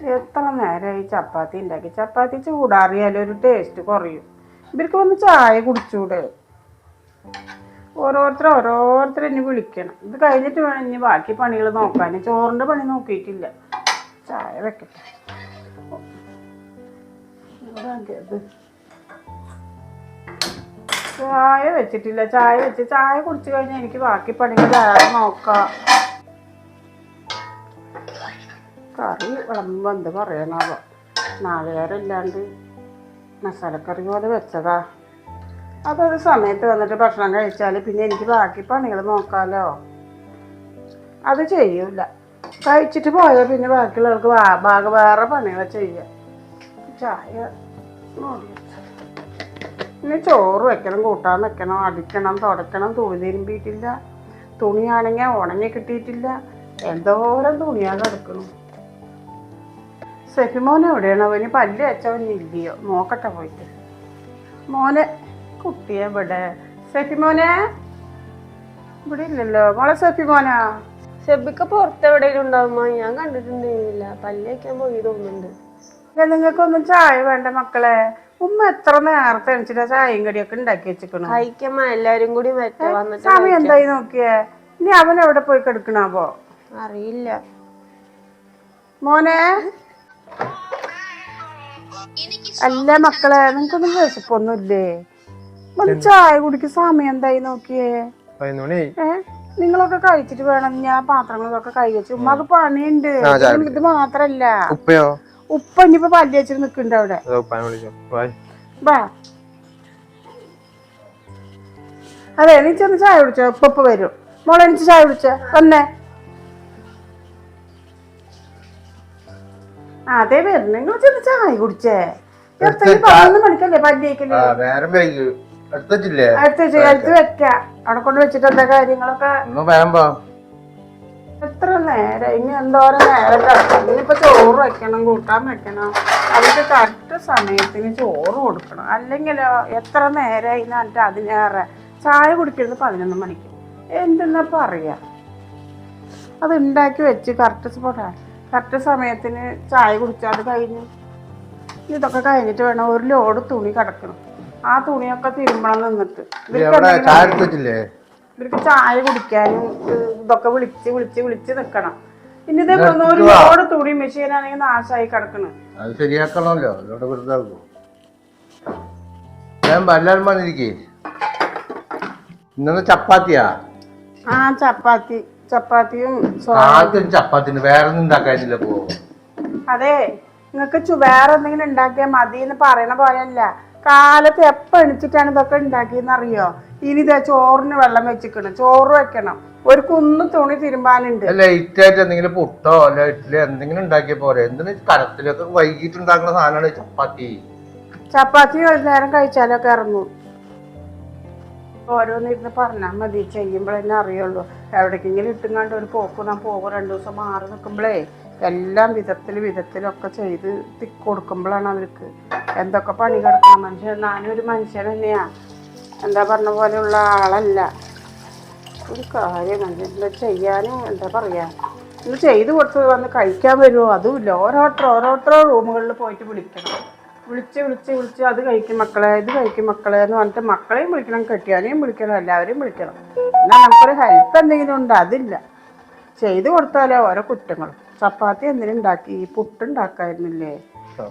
എത്ര നേരമായി ചപ്പാത്തി ഉണ്ടാക്കി? ചപ്പാത്തി ചൂടാറിയാലും ഒരു ടേസ്റ്റ് കുറയും. ഇവർക്ക് വന്ന് ചായ കുടിച്ചൂടെ? ഓരോരുത്തർ ഓരോരുത്തർ എന്നെ വിളിക്കണം. ഇത് കഴിഞ്ഞിട്ട് വേണം ഇനി ബാക്കി പണികൾ നോക്കാൻ. ചോറിന്റെ പണി നോക്കിയിട്ടില്ല. ചായ വെക്കട്ടെ. ചായ വെച്ചിട്ടില്ല. ചായ വെച്ച് ചായ കുടിച്ചു കഴിഞ്ഞാൽ എനിക്ക് ബാക്കി പണികൾ നോക്കാം. കറി വിളമ്പോ എന്ത് പറയണാവോ നാളികേരമില്ലാണ്ട് മസാലക്കറി പോലെ വെച്ചതാ. അതൊരു സമയത്ത് വന്നിട്ട് ഭക്ഷണം കഴിച്ചാൽ പിന്നെ എനിക്ക് ബാക്കി പണികൾ നോക്കാമല്ലോ അത് ചെയ്യൂല. കഴിച്ചിട്ട് പോയാൽ പിന്നെ ബാക്കിയുള്ളവർക്ക് ഭാഗ വേറെ പണികൾ ചെയ്യാം. ചായ പിന്നെ. ചോറ് വെക്കണം കൂട്ടാൻ വെക്കണം അടിക്കണം തുടക്കണം തുണി തിരുമ്പിയിട്ടില്ല. തുണിയാണെങ്കിൽ ഉണങ്ങി കിട്ടിയിട്ടില്ല. എന്തോരം തുണിയാണ് കിടക്കണം. സെഫിമോൻ എവിടെയാണ്? അവന് പല്ല് വെച്ചവൻ ഇല്ലയോ നോക്കട്ടെ പോയിട്ട്. മോനെ കുട്ടിയെ ഇവിടെ സെഫിമോനെ? ഇവിടെ ഇല്ലല്ലോ. മോളെ സെഫിമോനാ? സെബിക്ക് പുറത്ത് എവിടെയെങ്കിലും ഉണ്ടാവുമ്പോ ഞാൻ കണ്ടിട്ടുണ്ടായിരുന്നില്ല. പല്ല് വയ്ക്കാൻ പോയി തോന്നുന്നുണ്ട്. അല്ല നിങ്ങൾക്കൊന്നും ചായ വേണ്ട മക്കളെ. ഉമ്മ എത്ര നേരത്തെ എണിച്ചിട്ട് ചായയും കടിയൊക്കെ ഉണ്ടാക്കി വെച്ചിക്കണു കഴിക്കമ്മ എല്ലാരും കൂടി സമയം എന്തായി നോക്കിയേ? ഇനി അവൻ എവിടെ പോയി കിടക്കണാവോ? അറിയില്ല. മോനെ അല്ല മക്കളെ നിങ്ങൾക്കൊന്നും വിശപ്പൊന്നുമില്ലേ? ചായ കുടിക്ക് സമയം എന്തായി നോക്കിയേ? നിങ്ങളൊക്കെ കഴിച്ചിട്ട് വേണം. ഞാൻ പാത്രങ്ങളൊക്കെ കഴിച്ചു ഉമ്മക്ക് പണിയുണ്ട്. ഇത് മാത്രല്ല. ഉപ്പയോ? ഉപ്പ ഇനിയിപ്പോ പല്ലി വെച്ചിട്ട് നിക്കുണ്ട് അവിടെ. അതോ നീ ചെന്ന് ചായ കുടിച്ചോ? ഉപ്പ ഉപ്പ വരും. മോളെ എനിക്ക് ചായ കുടിച്ചോ? വന്നേ. അതെ വരണെങ്കിൽ നിങ്ങൾ ചെന്ന് ചായ കുടിച്ചേ. പതിനൊന്ന് മണിക്കല്ലേ പല്ലിയേക്കൽ? നേരം വൈകി. എടുത്തില്ലേ അടുത്ത ചേർത്ത് വെക്ക. അവിടെ കൊണ്ട് വെച്ചിട്ട് എന്താ കാര്യങ്ങളൊക്കെ? എത്ര നേരം? ഇനി എന്തോരം നേരം കിടക്കണം ഇനിയിപ്പോ ചോറ് വെക്കണം കൂട്ടാൻ വെക്കണം. അവർക്ക് കറക്റ്റ് സമയത്തിന് ചോറ് കൊടുക്കണം. അല്ലെങ്കിലോ എത്ര നേരമായി എന്നിട്ട് അതിനേറെ? ചായ കുടിക്കുന്നത് പതിനൊന്ന് മണിക്ക്. എന്തെന്നാ പറയാ? അത് ഉണ്ടാക്കി വെച്ച് കറക്റ്റ് പോട്ടെ കറക്റ്റ് സമയത്തിന് ചായ കുടിച്ചാൽ കഴിഞ്ഞു ഇതൊക്കെ കഴിഞ്ഞിട്ട് വേണം ഒരു ലോഡ് തുണി കിടക്കണം. ആ തുണിയൊക്കെ തിരുമ്പണം നിന്നിട്ട്. ഇവർക്ക് ചായ കുടിക്കാനും ഇതൊക്കെ വിളിച്ച് വിളിച്ച് വിളിച്ച് നിക്കണം. പിന്നെ ഇത് ഒരു. ലോഡ് തുണി മെഷീനാണെങ്കിൽ നാശമായി കിടക്കണം. അത് ശരിയാക്കണമല്ലോ. അതോടെ വെറുതെ ആകുമോ ഞാൻ എല്ലാവരും വന്നിരിക്കേ. ഇന്നത്തെ ചപ്പാത്തിയാ? ആ ചപ്പാത്തി. ചപ്പാത്തിയും ആദ്യം ചപ്പാത്തിന് വേറെ ഒന്നും ഉണ്ടാക്കാനില്ല പോ. അതെ നിങ്ങൾക്ക് ചു വേറെ എന്തെങ്കിലും ഉണ്ടാക്കിയാൽ മതി എന്ന് പറയണ പോലെയല്ല. കാലത്ത് എപ്പോൾ എണിച്ചിട്ടാണ് ഇതൊക്കെ ഉണ്ടാക്കിയെന്ന് അറിയോ ഇനി ഇതാ ചോറിന് വെള്ളം വെച്ചിക്കണം. ചോറ് വെക്കണം. ഒരു കുന്ന് തുണി തിരുമ്പാനുണ്ട്. ലൈറ്റായിട്ട് എന്തെങ്കിലും പുട്ടോ അല്ല ഇഡ്ഡലി എന്തെങ്കിലും ഉണ്ടാക്കിയ പോരെ. എന്തിനാ കരത്തിലൊക്കെ വൈകിട്ട് ഉണ്ടാക്കുന്ന സാധനമാണ് ചപ്പാത്തി? ചപ്പാത്തി ഒരു നേരം കഴിച്ചാലൊക്കെ ഇറങ്ങും. ഓരോന്നിരുന്ന് പറഞ്ഞാൽ മതി. ചെയ്യുമ്പോൾ തന്നെ അറിയുള്ളൂ. എവിടേക്കെങ്കിലും ഇട്ടുങ്ങാണ്ട് ഒരു പോക്ക് ഞാൻ പോകും രണ്ടു ദിവസം മാറി നിൽക്കുമ്പോഴേ എല്ലാം വിധത്തിൽ വിധത്തിലൊക്കെ ചെയ്ത് തിക്കൊടുക്കുമ്പോഴാണ് അവർക്ക്. എന്തൊക്കെ പണി കിടക്കണം? മനുഷ്യൻ ഞാനൊരു മനുഷ്യൻ തന്നെയാ. എന്താ പറഞ്ഞ പോലെയുള്ള ആളല്ല. ഒരു കാര്യം എന്താ ചെയ്യാനും? എന്താ പറയാ? ഇത് ചെയ്ത് കൊടുത്ത് വന്ന് കഴിക്കാൻ വരുമോ അതുമില്ല ഓരോരുത്തർ ഓരോട്ടോ റൂമുകളിൽ പോയിട്ട് വിളിക്കണം. വിളിച്ച് വിളിച്ച് വിളിച്ച് അത് കഴിക്കും മക്കളെ ഇത് കഴിക്കും മക്കളെ എന്ന് പറഞ്ഞിട്ട് മക്കളെയും വിളിക്കണം കെട്ടിയാനെയും വിളിക്കണം എല്ലാവരെയും വിളിക്കണം. എന്നാൽ നമുക്കൊരു ഹെൽപ്പ് എന്തെങ്കിലും ഉണ്ട് അതില്ല. ചെയ്തു കൊടുത്താലോ ഓരോ കുറ്റങ്ങളും ചപ്പാത്തി എന്തിനും ഉണ്ടാക്കി? പുട്ടുണ്ടാക്കായിരുന്നില്ലേ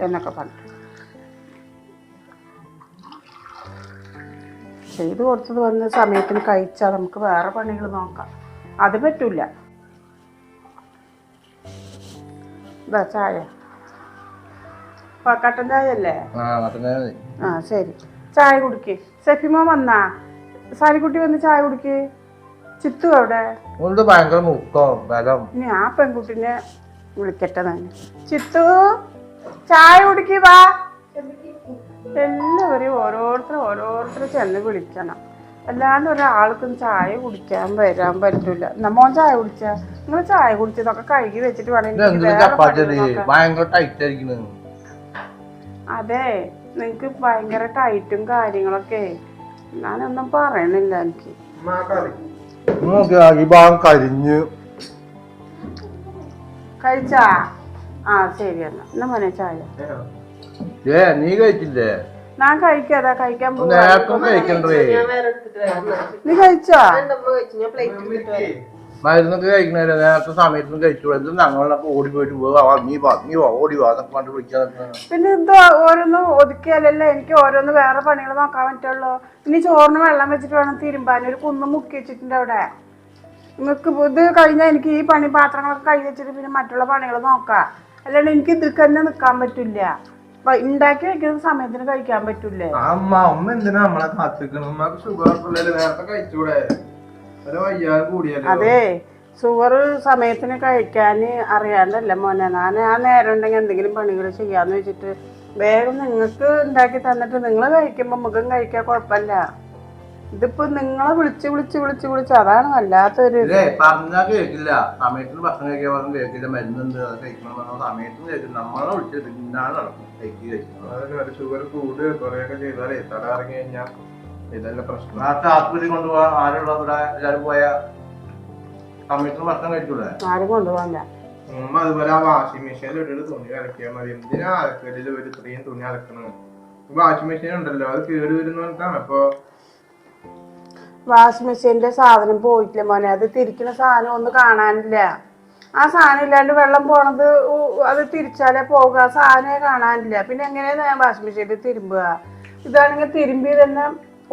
എന്നൊക്കെ പറഞ്ഞു ചെയ്തു കൊടുത്തത് വന്ന് സമയത്തിന് കഴിച്ചാൽ നമുക്ക് വേറെ പണികൾ നോക്കാം. അത് പറ്റൂല. ചായ. കട്ടൻ ചായ അല്ലേ ആ ശരി. ചായ കുടിക്ക്. സെഫിമോ വന്നാ? സാരിക്കുട്ടി വന്ന് ചായ കുടിക്ക്. ചിത്തു അവിടെ? ഭയങ്കര മുക്കോ ബലം. ഇനി ആ പെൺകുട്ടിനെ വിളിക്കട്ടെ തന്നെ ചിത്തു ചായ കുടിക്ക് വാ. എല്ലാവരെയും ഓരോരുത്തരും ഓരോരുത്തരും ചെന്ന് വിളിക്കണം. അല്ലാണ്ട് ഒരാൾക്കും ചായ കുടിക്കാൻ വരാൻ പറ്റൂല. നമ്മോ ചായ കുടിച്ച? നിങ്ങൾ ചായ കുടിച്ചതൊക്കെ കഴുകി വെച്ചിട്ട് വേണം അതെ നിങ്ങക്ക് ഭയങ്കര ടൈറ്റും കാര്യങ്ങളൊക്കെ. ഞാനൊന്നും പറയണില്ല എനിക്ക്. നോക്കിയാ ഈ ഭാഗം കരിഞ്ഞ്. കഴിച്ചാ? ആ ശരി എന്നാ. എന്നാ മോനെ ചായ? ഏ നീ കഴിച്ചില്ലേ? ഞാൻ കഴിക്കാതാ കഴിക്കാൻ പോകും നീ കഴിച്ചോ? മരുന്നൊക്കെ കഴിക്കണേ നേരത്തെ സമയത്തൊന്നും കഴിച്ചു എന്ത് ഞങ്ങളൊക്കെ ഓടി പോയിട്ട് പോവാ. നീ വാ നീ വാ ഓടി വാ എന്നൊക്കെ കണ്ട് വിളിക്കാൻ പിന്നെ എന്തോ ഓരോന്ന് ഒതുക്കിയാലല്ലേ എനിക്ക് ഓരോന്ന് വേറെ പണികൾ നോക്കാൻ പറ്റുള്ളൂ. ഇനി ചോറിന് വെള്ളം വെച്ചിട്ട് വേണം തിരുമ്പാൻ ഒരു കുന്ന് മുക്കി വെച്ചിട്ടുണ്ട് അവിടെ. നിങ്ങൾക്ക് ഇത് കഴിഞ്ഞാൽ എനിക്ക് ഈ പണി പാത്രങ്ങളൊക്കെ കഴുകി വെച്ചിട്ട് പിന്നെ മറ്റുള്ള പണികൾ നോക്കാം. അല്ലാണ്ട് എനിക്ക് ഇതിൽ തന്നെ നിൽക്കാൻ പറ്റില്ല. അപ്പൊ ഉണ്ടാക്കി വെക്കുന്ന സമയത്തിന് കഴിക്കാൻ പറ്റൂലേ. അമ്മ അമ്മ എന്തിനാ നമ്മളെ കാത്തിക്കണം നമ്മക്ക് ഷുഗർ പിള്ളേര് നേരത്തെ കഴിച്ചൂടെ? അതെ ഷുഗർ സമയത്തിന് കഴിക്കാൻ അറിയാണ്ടല്ല മോനെ. ഞാൻ ആ നേരം ഉണ്ടെങ്കിൽ എന്തെങ്കിലും പണികൾ ചെയ്യാന്ന് വെച്ചിട്ട് വേഗം നിങ്ങൾക്ക് ഉണ്ടാക്കി തന്നിട്ട് നിങ്ങൾ കഴിക്കുമ്പോൾ മുഖം കഴിക്കാൻ കുഴപ്പമില്ല. ഇതിപ്പോ നിങ്ങളെ വിളിച്ച് വിളിച്ച് വിളിച്ച് വിളിച്ച് അതാണ് വല്ലാത്തൊരു കേൾക്കില്ല. സമയത്തിന് ഭക്ഷണം കഴിക്കാൻ പറഞ്ഞാൽ കേൾക്കില്ല. മരുന്നുണ്ട് അത് കഴിക്കണം പറഞ്ഞാൽ കേൾക്കില്ല. നമ്മളെ വിളിച്ച് പിന്നാണ് നടക്കും. കഴിക്കുക കഴിക്കുന്നത് അതിന് ഷുഗർ കൂടുക കുറയൊക്കെ ചെയ്താലേ തല ഇറങ്ങി ഇതല്ല പ്രശ്നം. നാട്ടിൽ ആസ്പത്രി കൊണ്ടുപോകാൻ ആരുള്ള ഇവിടെ എല്ലാവരും പോയ കമ്മീഷണർ ഭക്ഷണം കഴിച്ചൂടെ? ആരും കൊണ്ടുപോകാൻ ഉമ്മ അതുപോലെ ആ വാഷിംഗ് മെഷീനിൽ ഇട്ടിട്ട് തുണി അലക്കിയാൽ മതി. എന്തിനാ അലക്കലിൽ ഒരു ഇത്രയും തുണി അലക്കണം വാഷിംഗ് മെഷീൻ ഉണ്ടല്ലോ അത് കേട് വരുന്നോണ്ടാണ് അപ്പൊ വാഷിംഗ് മെഷീനിന്റെ സാധനം പോയിട്ടില്ല മോനെ. അത് തിരിക്കുന്ന സാധനം ഒന്നും കാണാനില്ല. ആ സാധനം ഇല്ലാണ്ട് വെള്ളം പോണത് അത് തിരിച്ചാലേ പോകുക ആ സാധനമേ കാണാനില്ല. പിന്നെ എങ്ങനെയാ വാഷിംഗ് മെഷീനിൽ തിരുമ്പുക? ഇതാണെങ്കിൽ തിരുമ്പി തന്നെ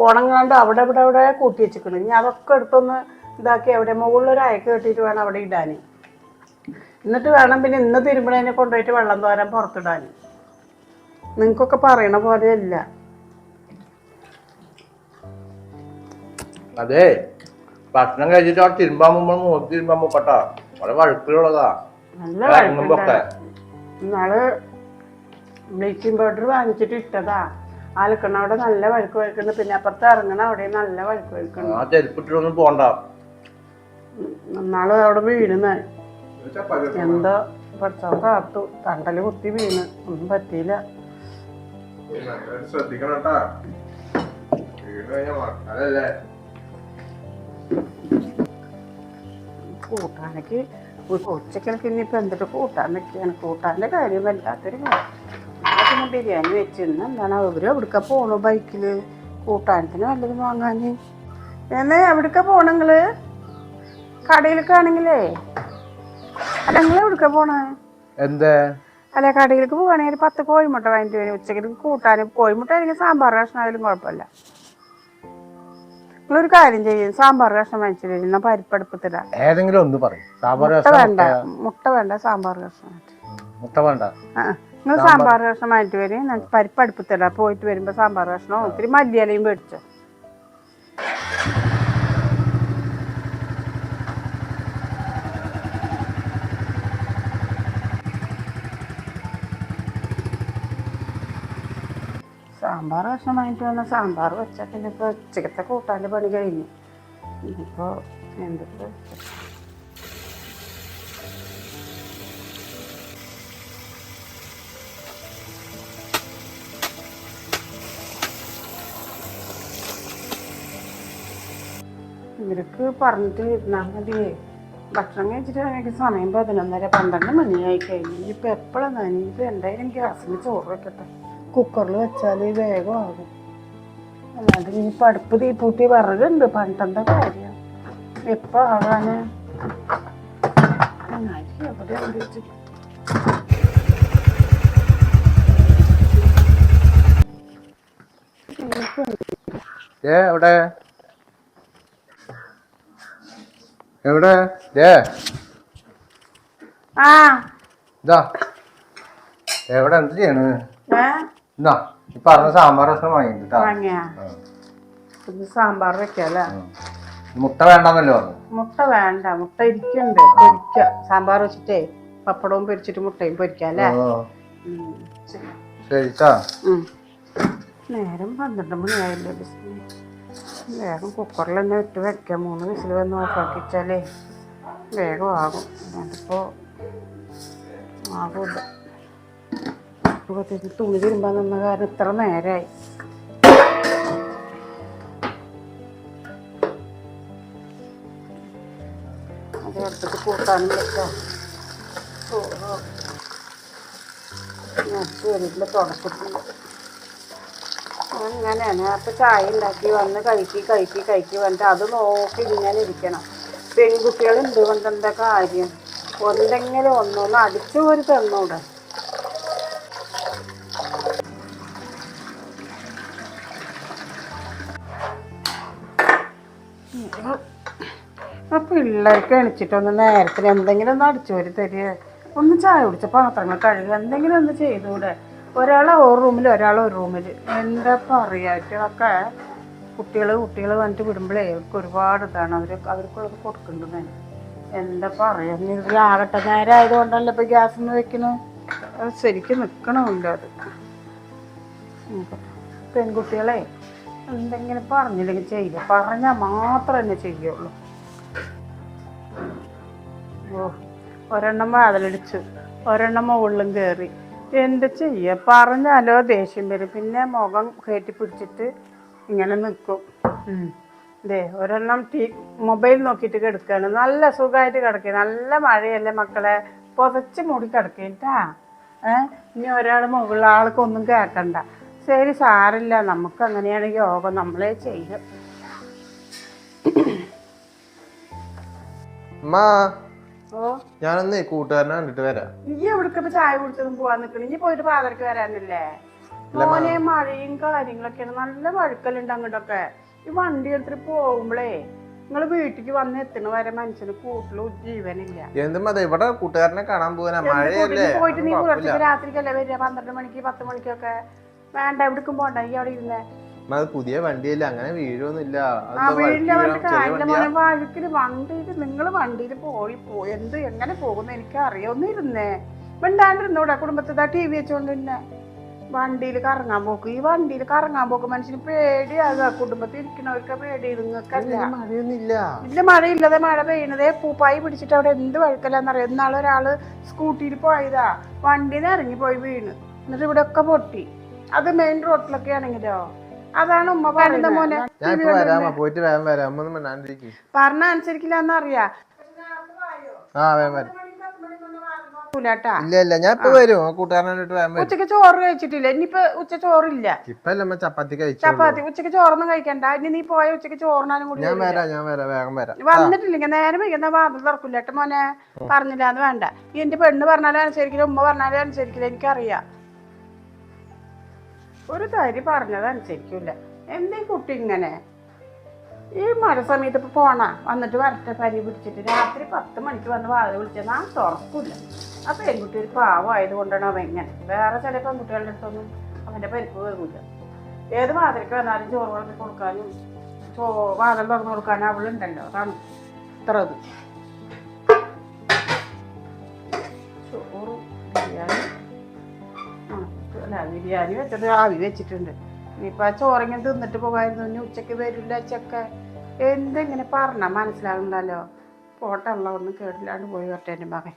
ഉണങ്ങാണ്ട് അവിടെ ഇവിടെ അവിടെ കൂട്ടി വെച്ചിക്കണം ഇനി അതൊക്കെ എടുത്തൊന്ന് ഇതാക്കി അവിടെ മുകളിലൊരു അയക്ക് കെട്ടിയിട്ട് വേണം അവിടെ ഇടാൻ എന്നിട്ട് വേണം പിന്നെ ഇന്ന് തിരുമ്പണതിനെ കൊണ്ടുപോയിട്ട് വെള്ളം തോരാൻ പുറത്തിടാൻ നിങ്ങൾക്കൊക്കെ പറയണ പോലെയല്ല. അതെ. ഭക്ഷണം കഴിച്ചിട്ട് അവിടെ തിരുമ്പാൻ മുമ്പ് നോക്കി തിരുമ്പാൻ പോക്കട്ടാ വളരെ വഴുക്കിലുള്ളതാ. നല്ല ബ്ലീച്ചിങ് പൗഡർ വാങ്ങിച്ചിട്ട് ഇട്ടതാ. അലക്കണ അവിടെ നല്ല വഴുക്ക് വഴുക്കുണ്ട്. പിന്നെ അപ്പുറത്ത് ഇറങ്ങണ അവിടെ നല്ല വഴുക്ക് വഴുക്കുണ്ട്. ആ ചെരുപ്പിട്ടൊന്നും പോണ്ട. നാളെ അവിടെ വീണ് എന്തോ പഠിച്ചോ കാത്തു. തണ്ടൽ കുത്തി വീണ്. ഒന്നും പറ്റിയില്ല. ശ്രദ്ധിക്കണം കൂട്ടാനൊക്കെ ഉച്ചക്കൊക്കെ ഇനിയിപ്പോൾ എന്തിട്ട് നിൽക്കുകയാണ് കൂട്ടാന്റെ കാര്യം വല്ലാത്തൊരു കാര്യം. പിന്നെ ബിരിയാണി വെച്ചിരുന്നു. എന്താണ് അവർ എവിടേക്കാ പോണു ബൈക്കിൽ കൂട്ടാനത്തിന് വല്ലതും വാങ്ങാൻ എന്നാ എവിടേക്കാ പോണെങ്കിൽ കടയിലൊക്കെ ആണെങ്കിലേ? അല്ല നിങ്ങൾ എവിടേക്കാ പോണേ? എന്തേ? അല്ല കടയിലേക്ക് പോവുകയാണെങ്കിൽ പത്ത് കോഴിമുട്ട വാങ്ങിട്ട് വരും. ഉച്ചയ്ക്ക് കൂട്ടാൻ കോഴിമുട്ട അല്ലെങ്കിൽ സാമ്പാർ കഷ്ണം ആയാലും കുഴപ്പമില്ല. നിങ്ങളൊരു കാര്യം ചെയ്യും. സാമ്പാർ കഷ്ണം വാങ്ങിച്ചു വരും പരിപ്പെടുപ്പത്തില്ല ഏതെങ്കിലും ഒന്ന് പറയും. സാമ്പാർ മുട്ട വേണ്ട. മുട്ട വേണ്ട സാമ്പാർ കഷ്ണം മുട്ട വേണ്ട. ആ. നിങ്ങൾ സാമ്പാർ. കഷ്ണം വാങ്ങിട്ട് വരും പരിപ്പ് അടുപ്പത്തല്ല പോയിട്ട് വരുമ്പോ സാമ്പാർ കഷ്ണവും ഒത്തിരി മല്ലിയിലയും മേടിച്ചോ സാമ്പാർ കഷ്ണം വാങ്ങിട്ട് വന്ന സാമ്പാർ വെച്ചാൽ പിന്നെ ഇപ്പോൾ ഉച്ചക്കത്തെ കൂട്ടാന്റെ പണി കഴിഞ്ഞു. ഇനിയിപ്പോ എന്തൊക്കെ ഇവർക്ക് പറഞ്ഞിട്ട് ഇരുന്നാൽ മതിയേ. ഭക്ഷണം കഴിച്ചിട്ട് എനിക്ക് സമയം പതിനൊന്നര പന്ത്രണ്ട് മണിയായി കഴിഞ്ഞു ഇനിയിപ്പോൾ എപ്പോഴാണ് ഇനിയിപ്പോൾ എന്തായാലും ഗ്യാസിന് ചോറ് വെക്കട്ടെ. കുക്കറിൽ വെച്ചാൽ വേഗം ആകും ഈ ഇനിയിപ്പോൾ അടുപ്പ് തീപ്പൂട്ടി വിറകുണ്ട്. പണ്ടെന്താ കാര്യം? എപ്പോൾ ആകാന് എവിടെ ഉണ്ട് ഏ എവിടെ എവിടെ? ഏ ആ. ഇതാ. എവിടെ? എന്ത് ചെയ്യണ്? ഏ? എന്നാ ഈ പറഞ്ഞ സാമ്പാർ രസം വാങ്ങിട്ടാ സാമ്പാർ വെക്കാല്ലേ മുട്ട വേണ്ടെന്നല്ലോ പറഞ്ഞു. മുട്ട വേണ്ട. മുട്ട ഇരിക്കുന്നുണ്ട്. പൊരിക്ക. സാമ്പാർ വെച്ചിട്ടേ പപ്പടവും പൊരിച്ചിട്ട് മുട്ടയും പൊരിക്കാല്ലേ. ശരിട്ടാ. നേരം പന്ത്രണ്ട് മണിയായില്ലേ. ബിസ്മി വേഗം കുക്കറിൽ തന്നെ ഇട്ട് വെക്കാം. മൂന്ന് വിസിൽ വന്ന് ഓഫാക്കി വേഗം ആകും. അതിപ്പോൾ ആകില്ല തുണി തിരുമ്പാൻ നിന്ന കാരണം ഇത്ര നേരമായി കൂട്ടാനും വെക്കാം. ചോറ് തുടച്ചിട്ടുണ്ട്. അങ്ങനെയാണ്. അപ്പം ചായ ഉണ്ടാക്കി വന്ന് കഴിക്കി കഴിക്കി കഴിക്കി വന്നിട്ട് അത് നോക്കി ഇങ്ങനെ ഇരിക്കണം. പെൺകുട്ടികൾ എന്തുകൊണ്ട് എന്താ കാര്യം? എന്തെങ്കിലും ഒന്നൊന്ന് അടിച്ചു ഒരു തന്നൂടെ. ആ പിള്ളേർക്ക് എണിച്ചിട്ടൊന്ന് നേരത്തിന് എന്തെങ്കിലും ഒന്ന് അടിച്ചു വരി തരിക. ഒന്ന് ചായ കുടിച്ച പാത്രങ്ങൾ കഴുകുക. എന്തെങ്കിലും ഒന്ന് ചെയ്തുകൂടെ? ഒരാൾ ഒരു റൂമിൽ ഒരാൾ ഒരു റൂമിൽ എന്താ അറിയാറ്റൊക്കെ കുട്ടികൾ കുട്ടികൾ വന്നിട്ട് വിടുമ്പോഴേ അവർക്ക് ഒരുപാട് ഇതാണ്. അവർ അവർക്കുള്ളത് ഞാൻ എന്താ അറിയാം ഇത് ആകട്ടെ നേരം ആയതുകൊണ്ടല്ലോ ഇപ്പോൾ ഗ്യാസിന് വെക്കണത് അത് ശരിക്കും നിൽക്കണമില്ല അത്. പെൺകുട്ടികളെ എന്തെങ്കിലും പറഞ്ഞില്ലെങ്കിൽ ചെയ്യില്ല. പറഞ്ഞാൽ മാത്രം തന്നെ ചെയ്യുള്ളൂ. ഓ ഒരെണ്ണം വാതിലടിച്ചു ഒരെണ്ണം മുകളിലും കയറി എന്ത് ചെയ്യ? പറഞ്ഞാലോ ദേഷ്യം വരും. പിന്നെ മുഖം കയറ്റി പിടിച്ചിട്ട് ഇങ്ങനെ നിൽക്കും അതെ ദേ ഒരെണ്ണം ടീ മൊബൈൽ നോക്കിയിട്ട് കിടക്കുകയാണ് നല്ല സുഖമായിട്ട് കിടക്കുക നല്ല മഴയല്ലേ മക്കളെ? പുതച്ച് മൂടി കിടക്കേട്ടാ ഏഹ് ഇനി ഒരാൾ മുകളിൽ ആൾക്കൊന്നും കേൾക്കണ്ട ശരി സാരില്ല. നമുക്ക് അങ്ങനെയാണ് യോഗം നമ്മളെ ചെയ്യും. ഓ. ഞാനൊന്ന് കൂട്ടുകാരനെ കണ്ടിട്ട് വരാം. നീ എവിടെ ചായ കുടിച്ചതും പോവാൻ നിക്കണ? ഇനി പോയിട്ട് പാതർക്ക് വരാനല്ലേ? മോനെ മഴയും കാര്യങ്ങളൊക്കെയാണ് നല്ല വഴുക്കലുണ്ട് അങ്ങോട്ടൊക്കെ. ഈ വണ്ടി എടുത്തിട്ട് പോകുമ്പളേ നിങ്ങൾ വീട്ടിക്ക് വന്ന് എത്തണ വരെ മനുഷ്യന് കൂട്ടിൽ ജീവനില്ല. എന്തും അതെ ഇവിടെ കൂട്ടുകാരനെ കാണാൻ പോകാനാ മഴയല്ലേ? പോയിട്ട് നീ പുലർച്ചെ. രാത്രിക്കല്ലേ വരിക? പന്ത്രണ്ട് മണിക്ക് പത്ത് മണിക്കൊക്കെ. വേണ്ട എവിടെക്കും പോണ്ട. ഈ അവിടെ ഇരുന്നേ. അത് പുതിയ വണ്ടിയല്ലേ? അങ്ങനെ വീഴൊന്നുമില്ല. വഴുക്കിൽ വണ്ടിയിൽ നിങ്ങൾ വണ്ടിയിൽ പോയി പോയി. എന്ത് എങ്ങനെ പോകുന്നു? എനിക്ക് അറിയൊന്നിരുന്നേ മിണ്ടാണ്ടിരുന്നൂടെ കുടുംബത്തിൽ ടി വി വെച്ചോണ്ട് തന്നെ വണ്ടിയിൽ കറങ്ങാൻ പോക്ക്. ഈ വണ്ടിയിൽ കറങ്ങാൻ പോക്ക് മനുഷ്യന് പേടിയാകുക കുടുംബത്തിൽ ഇരിക്കണവർക്ക് പേടി. നിങ്ങൾക്കല്ല മഴയൊന്നുമില്ല. ഇല്ല മഴയില്ലാതെ മഴ പെയ്യണതേ. പൂപ്പായി പിടിച്ചിട്ട് അവിടെ എന്ത് വഴുക്കല്ലെന്നറിയാം ഇന്നാളെ ഒരാൾ സ്കൂട്ടിയിൽ പോയതാ. വണ്ടിയിൽ ഇറങ്ങി പോയി വീണ്. എന്നിട്ട് ഇവിടെ ഒക്കെ പൊട്ടി. അത് മെയിൻ റോഡിലൊക്കെ ആണെങ്കിലോ? അതാണ് ഉമ്മ പറഞ്ഞത് മോനെ ഞാൻ ഇപ്പൊ വരാമ പോയിട്ട് വേഗം വരാം. അമ്മ ഒന്നും മിണ്ടാണ്ടിരിക്കും. പറഞ്ഞ അനുസരിക്കില്ല എന്നറിയാ ആ വേഗം വരാം. ൂലാട്ടാ ഇല്ല ഇല്ല. ഞാൻ ഇപ്പൊ വരും. ആ കൂട്ടുകാരനെ കണ്ടിട്ട് വേഗം വരും. ഉച്ചയ്ക്ക് ചോറ് കഴിച്ചിട്ടില്ല. ഇനിയിപ്പോ ഉച്ച ചോറില്ല. അമ്മ ചപ്പാത്തി കഴിച്ചു ചപ്പാത്തി. ഉച്ചയ്ക്ക് ചോറൊന്നും കഴിക്കണ്ട. ഇനി നീ പോയ ഉച്ചയ്ക്ക് ചോറിനാലും കൂടി ഞാൻ. വരാം ഞാൻ വരാം. വേഗം വരാം. വന്നിട്ടില്ലെങ്കിൽ നേരെ വൈകുന്ന വാതിൽ തുറക്കില്ല ഏട്ടാ മോനെ പറഞ്ഞില്ല എന്ന് വേണ്ട എന്റെ പെണ്ണ് പറഞ്ഞാലും അനുസരിക്കില്ല. ഉമ്മ പറഞ്ഞാലും അനുസരിക്കില്ല. എനിക്കറിയാം. ഒരു തരി പറഞ്ഞത് അനുസരിക്കില്ല എന്തേ കുട്ടി ഇങ്ങനെ? ഈ മഴ സമയത്ത് ഇപ്പൊ പോണ? വന്നിട്ട് വരട്ടെ പരി പിടിച്ചിട്ട്. രാത്രി പത്ത് മണിക്ക് വന്ന് വാതിൽ വിളിച്ചാൽ നാം തുറക്കില്ല. ആ പെൺകുട്ടി ഒരു പാവമായത് കൊണ്ടാണ് അവൻ ഇങ്ങനെ. വേറെ ചില പെൺകുട്ടികളുടെ അടുത്തൊന്നും അവന്റെ പരിപ്പ് വരുന്നില്ല ഏത് വാതിലേക്ക് വന്നാലും ചോറ് വളർത്തി കൊടുക്കാനും ചോ വാതിൽ തുറന്നു കൊടുക്കാനും അവളുണ്ടല്ലോ. അതാണ് ഇത്ര ബിരിയാണി വെച്ചത് ആവി വെച്ചിട്ടുണ്ട്. ഇനിയിപ്പോൾ ആ ചോറെങ്ങനെ തിന്നിട്ട് പോകായിരുന്നു ഇനി ഉച്ചയ്ക്ക് വരില്ല ചെക്ക എന്തെങ്ങനെ പറഞ്ഞാൽ മനസ്സിലാകണ്ടല്ലോ പോട്ടല്ല ഒന്നും കേട്ടില്ലാണ്ട് പോയി വരട്ടെ എന്റെ മകൻ.